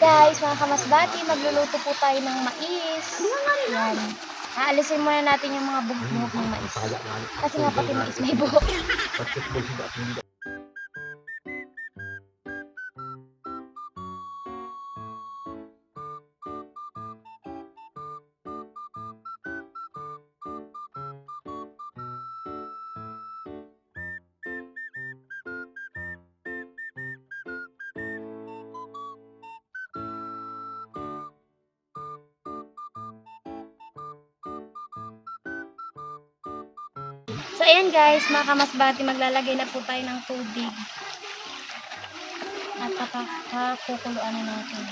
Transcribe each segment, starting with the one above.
Guys, mga kamasbati, magluluto po tayo ng mais. Yan. Aalisin muna natin yung mga buhok ng mais. Kasi nga pati mais may buhok. So, ayan guys, mga kamasbati, maglalagay na po tayo ng tubig. At papakukuluan na natin.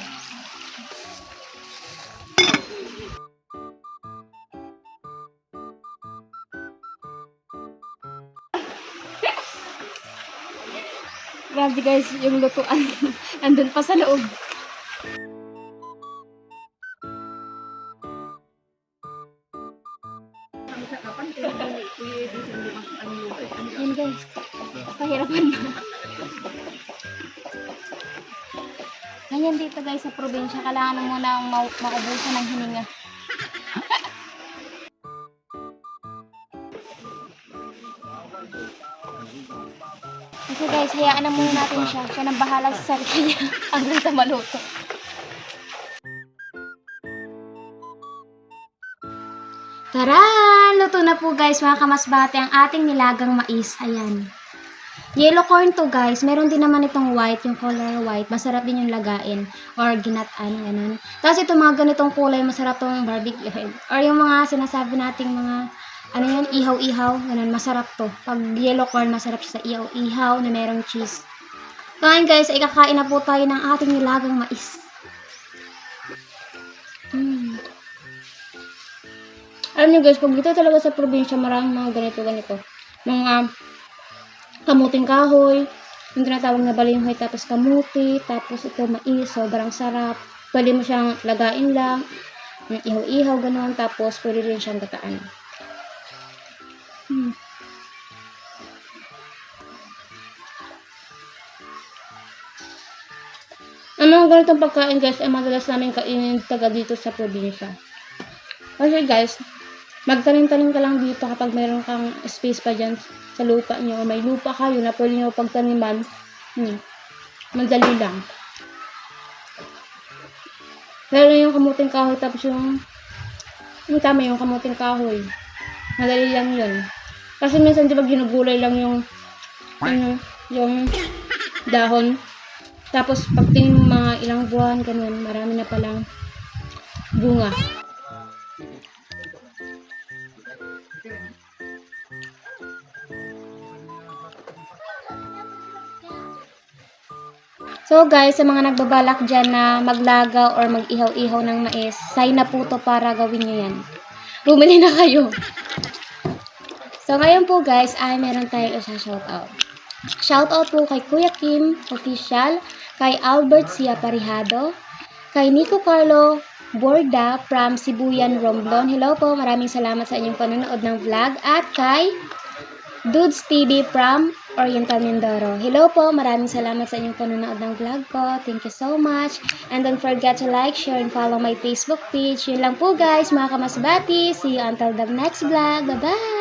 Grabe guys, yung lutuan. Andun pa sa loob. Yan guys. Pahirapan na. Ganyan dito guys sa probinsya. Kailangan mo muna ma- maubusan ng hininga. Kasi guys, hayaan na muna natin siya. Siya nang bahala sa sarili niya hanggang sa maluto. Tara! Luto na po guys mga kamasbate ang ating nilagang mais. Ayan. Yellow corn to guys. Meron din naman itong white, yung color white. Masarap din yung lagain. Or ginataan, ganun. Tapos ito mga ganitong kulay, masarap tong barbecue. Or yung mga sinasabi nating mga, ano yun, ihaw-ihaw. Ganun, masarap to. Pag yellow corn, masarap siya sa ihaw-ihaw na merong cheese. Ngayon guys, ikakain na po tayo ng ating nilagang mais. Alam niyo guys, pag dito talaga sa probinsya, maraming mga ganito, ganito. Mga kamuting kahoy, yung tinatawag na balayong tapos kamuti, tapos ito mais, sobrang sarap. Pwede mo siyang lagain lang, ihaw-ihaw, ganun, tapos pwede rin siyang gataan. Hmm. Ang mga ganitong pagkain guys ay madalas namin kainin taga dito sa probinsya. Kasi guys, magtanim-tanim ka lang dito kapag meron kang space pa dyan sa lupa nyo. May lupa kayo na pwede nyo pagtaniman. Hmm. Madali lang. Lalo yung kamuting kahoy tapos yung yung tama yung kamuting kahoy. Madali lang yun. Kasi minsan di ba ginugulay lang yung ano, yung dahon. Tapos pagtingin mo mga ilang buwan, ganun, marami na palang bunga. So guys, sa mga nagbabalak dyan na maglagaw or mag-ihaw-ihaw ng mais, sign na po to para gawin nyo yan. Bumili na kayo. So ngayon po guys, ay meron tayong isa shoutout. Shoutout po kay Kuya Kim Official, kay Albert Sia Parihado, kay Nico Carlo Borda from Sibuyan, Romblon. Hello po, maraming salamat sa inyong panonood ng vlog. At kay Dudes TV from Oriental Mindoro. Hello po, maraming salamat sa inyong panonood ng vlog ko. Thank you so much. And don't forget to like, share, and follow my Facebook page. Yun lang po guys, mga kamasbati. See you until the next vlog. Bye-bye!